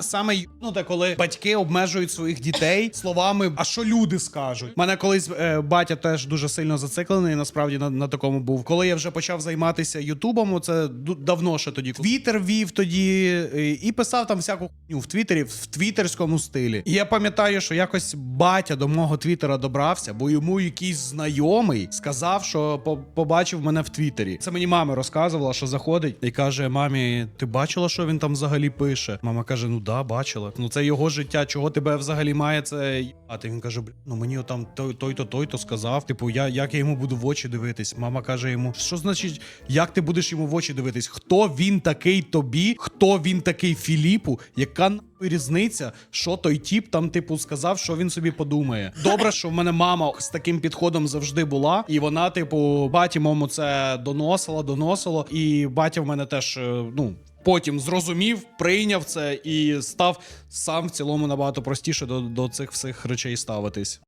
Саме юнуте, коли батьки обмежують своїх дітей словами, а що люди скажуть. Мене колись е, батя теж дуже сильно зациклений. Насправді на, на такому був. Коли я вже почав займатися Ютубом, це давно ще тоді. Твіттер вів тоді і писав там всяку хуйню в Твіттері, в твіттерському стилі. І я пам'ятаю, що якось батя до мого Твіттера добрався, бо йому якийсь знайомий сказав, що по- побачив мене в Твіттері. Це мені мама розказувала, що заходить і каже: Мамі, ти бачила, що він там взагалі пише? Мама каже: Ну да, бачила. Ну це його життя. Чого тебе взагалі має це їбати? Він каже: Бля, ну мені там той, той-то, той-то сказав. Типу, я як я йому буду в очі дивитись? Мама каже йому: що значить, як ти будеш йому в очі дивитись? Хто він такий тобі? Хто він такий Філіпу? Яка різниця, що той тіп там, типу, сказав, що він собі подумає? Добре, що в мене мама з таким підходом завжди була, і вона, типу, баті моєму це доносила, доносила, і батя в мене теж, е, ну. Потім зрозумів, прийняв це і став сам в цілому набагато простіше до, до цих всіх речей ставитись.